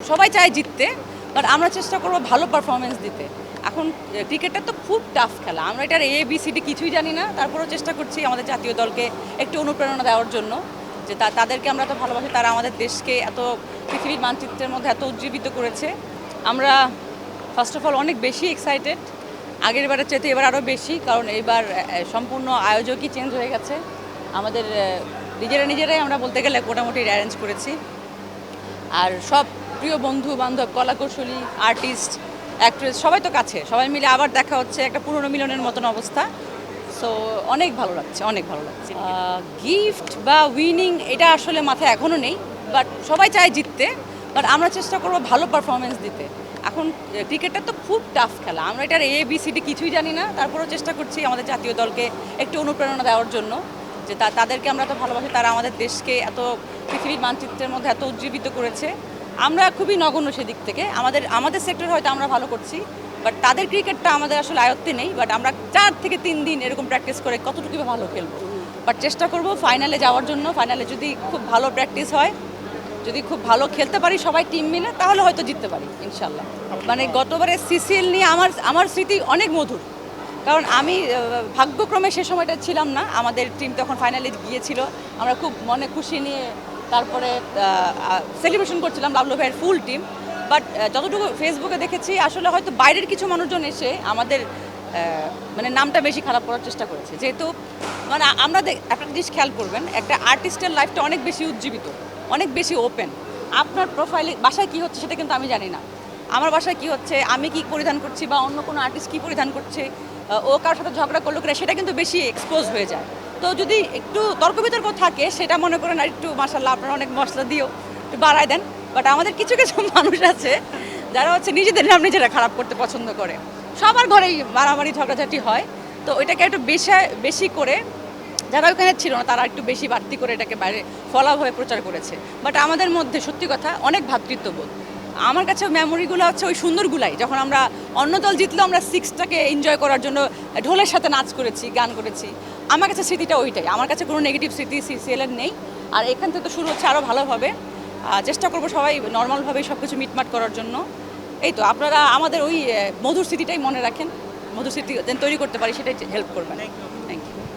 সবাই চায় জিততে বাট আমরা চেষ্টা করব ভালো পারফরমেন্স দিতে। এখন ক্রিকেটটা তো খুব টাফ খেলা। আমরা এটার এ বি সি ডি কিছুই জানি না। তারপরেও চেষ্টা করছি আমাদের জাতীয় দলকে একটু অনুপ্রেরণা দেওয়ার জন্য যে তাদেরকে আমরা তো ভালোবাসি তারা আমাদের দেশকে এত পৃথিবীর মানচিত্রের মধ্যে এত উজ্জীবিত করেছে। আমরা ফার্স্ট অফ অল অনেক বেশি এক্সাইটেড আগের বারের চাইতে এবার আরও বেশি কারণ এইবার আহ, সম্পূর্ণ আয়োজকই চেঞ্জ হয়ে গেছে। আমাদের নিজেরা নিজেরাই আমরা বলতে গেলে মোটামুটি অ্যারেঞ্জ করেছি। আর সব প্রিয় বন্ধু বান্ধব কলাকৌশলী আর্টিস্ট অ্যাক্ট্রেস সবাই তো কাছে। সবাই মিলে আবার দেখা হচ্ছে একটা পুরনো মিলনের মতন অবস্থা। সো অনেক ভালো লাগছে অনেক ভালো লাগছে। গিফট বা উইনিং এটা আসলে মাথায় এখনও নেই বাট সবাই চায় জিততে বাট আমরা চেষ্টা করব ভালো পারফরমেন্স দিতে। এখন ক্রিকেটটা তো খুব টাফ খেলা। আমরা এটার এ বি সি ডি কিছুই জানি না। তারপরেও চেষ্টা করছি আমাদের জাতীয় দলকে একটু অনুপ্রেরণা দেওয়ার জন্য যে তাদেরকে আমরা তো ভালোবাসি তারা আমাদের দেশকে এত পৃথিবীর মানচিত্রের মধ্যে এত উজ্জীবিত করেছে। আমরা খুবই নগণ্য সেদিক থেকে। আমাদের আমাদের সেক্টর হয়তো আমরা ভালো করছি বাট তাদের ক্রিকেটটা আমাদের আসলে আয়ত্তে নেই বাট আমরা চার থেকে তিন দিন এরকম প্র্যাকটিস করে কতটুকু ভালো খেলব। বাট চেষ্টা করব ফাইনালে যাওয়ার জন্য ফাইনালে যদি খুব ভালো প্র্যাকটিস হয়, যদি খুব ভালো খেলতে পারি সবাই টিম মিলে, তাহলে হয়তো জিততে পারি ইনশাল্লাহ মানে গতবারে সিসিএল নিয়ে আমার আমার স্মৃতি অনেক মধুর। কারণ আমি ভাগ্যক্রমে সে সময়টা ছিলাম না, আমাদের টিম তখন ফাইনালে গিয়েছিল, আমরা খুব মনে খুশি নিয়ে তারপরে সেলিব্রেশন করছিলাম লাভলো ভাইয়ের ফুল টিম বাট যতটুকু ফেসবুকে দেখেছি, আসলে হয়তো বাইরের কিছু মানুষজন এসে আমাদের মানে নামটা বেশি খারাপ করার চেষ্টা করেছে। যেহেতু মানে আমরা একটা জিনিস খেয়াল করবেন, একটা আর্টিস্টের লাইফটা অনেক বেশি উজ্জীবিত, অনেক বেশি ওপেন আপনার প্রোফাইলে বাসায় কি হচ্ছে সেটা কিন্তু আমি জানি না। আমার বাসায় কি হচ্ছে, আমি কি পরিধান করছি বা অন্য কোনো আর্টিস্ট কি পরিধান করছে ও কারোর সাথে ঝগড়া করল কিনা সেটা কিন্তু বেশি এক্সপোজ হয়ে যায়। তো যদি একটু তর্ক বিতর্ক থাকে, সেটা মনে করেন আর একটু মাসাল্লাহ আপনারা অনেক মশলা দিও, একটু বাড়ায় দেন। বাট আমাদের কিছু কিছু মানুষ আছে, যারা হচ্ছে নিজেদের নাম নিজেরা খারাপ করতে পছন্দ করে। সবার ঘরেই মারামারি, ঝগড়াঝাটি হয়। তো ওইটাকে একটু বেশি বেশি করে, যারা ওখানে ছিল না, তারা একটু বেশি বাড়তি করে এটাকে বাইরে হয়ে প্রচার করেছে। বাট আমাদের মধ্যে, সত্যি কথা, অনেক ভ্রাতৃত্ববোধ আমার কাছে মেমোরিগুলো হচ্ছে ওই সুন্দরগুলাই যখন আমরা অন্য দল জিতলেও আমরা সিক্সটাকে এনজয় করার জন্য ঢোলের সাথে নাচ করেছি, গান করেছি। আমার কাছে স্মৃতিটা ওইটাই। আমার কাছে কোনো নেগেটিভ স্মৃতি সিসিএলের নেই। আর এখান থেকে তো শুরু হচ্ছে আরও ভালোভাবে। চেষ্টা করব সবাই নর্মালভাবেই সব কিছু মিটমাট করার জন্য। এই তো, আপনারা আমাদের ওই মধুর স্মৃতিটাই মনে রাখেন। মধুর স্মৃতি যেন তৈরি করতে পারি, সেটাই হেল্প করবেন।